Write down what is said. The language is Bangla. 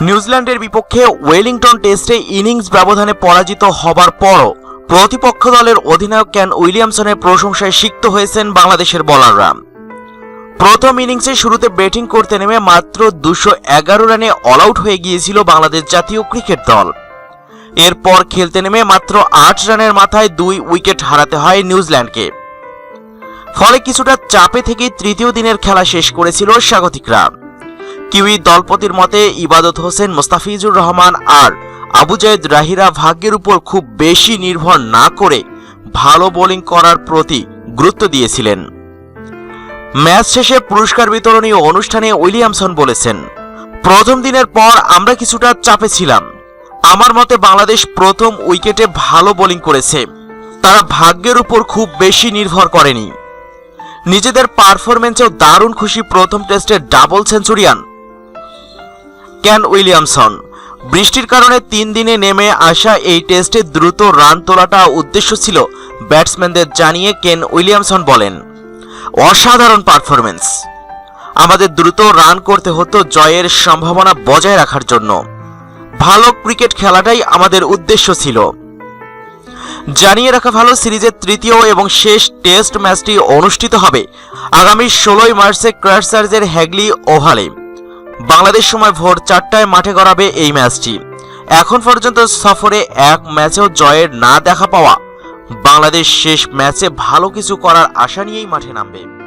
নিউজিল্যান্ডের বিপক্ষে ওয়েলিংটন টেস্টে ইনিংস ব্যবধানে পরাজিত হবার পরও প্রতিপক্ষ দলের অধিনায়ক ক্যান উইলিয়ামসনের প্রশংসায় সিক্ত হয়েছেন বাংলাদেশের বোলাররা। প্রথম ইনিংসে শুরুতে ব্যাটিং করতে নেমে মাত্র দুশো এগারো রানে অল আউট হয়ে গিয়েছিল বাংলাদেশ জাতীয় ক্রিকেট দল। এরপর খেলতে নেমে মাত্র আট রানের মাথায় দুই উইকেট হারাতে হয় নিউজিল্যান্ডকে। ফলে কিছুটা চাপে থেকে তৃতীয় দিনের খেলা শেষ করেছিল স্বাগতিকরা। কিউই দলপতির মতে ইবাদত হোসেন মোস্তাফিজুর রহমান আর আবু জায়েদ রাহিরা ভাগ্যের উপর খুব বেশি নির্ভর না করে ভালো বোলিং করার প্রতি গুরুত্ব দিয়েছিলেন। ম্যাচ শেষে পুরস্কার বিতরণী অনুষ্ঠানে উইলিয়ামসন বলেছেন, প্রথম দিনের পর আমরা কিছুটা চাপে ছিলাম। আমার মতে বাংলাদেশ প্রথম উইকেটে ভালো বোলিং করেছে। তারা ভাগ্যের উপর খুব বেশি নির্ভর করেনি। নিজেদের পারফরমেন্সেও দারুণ খুশি প্রথম টেস্টে ডাবল সেঞ্চুরিয়ান ক্যান উইলিয়ামসন? বৃষ্টির কারণে তিন দিনে নেমে আসা এই টেস্টে দ্রুত রান তোলাটা উদ্দেশ্য ছিল, ব্যাটসম্যানদের জানিয়ে কেন উইলিয়ামসন বলেন। অসাধারণ পারফরমেন্স আমাদের দ্রুত রান করতে হতো জয়ের সম্ভাবনা বজায় রাখার জন্য। ভালো ক্রিকেট খেলাটাই আমাদের উদ্দেশ্য ছিল। জানিয়ে রাখা ভালো সিরিজের তৃতীয় এবং শেষ টেস্ট ম্যাচটি অনুষ্ঠিত হবে আগামী ষোলোই মার্চে ক্রাশার্জের হ্যাগলি ওভালে। বাংলাদেশ সময় ভোর চারটায় মাঠে গড়াবে এই ম্যাচটি। এখন পর্যন্ত সফরে এক ম্যাচেও জয়ের না দেখা পাওয়া বাংলাদেশ শেষ ম্যাচে ভালো কিছু করার আশা নিয়েই মাঠে নামবে।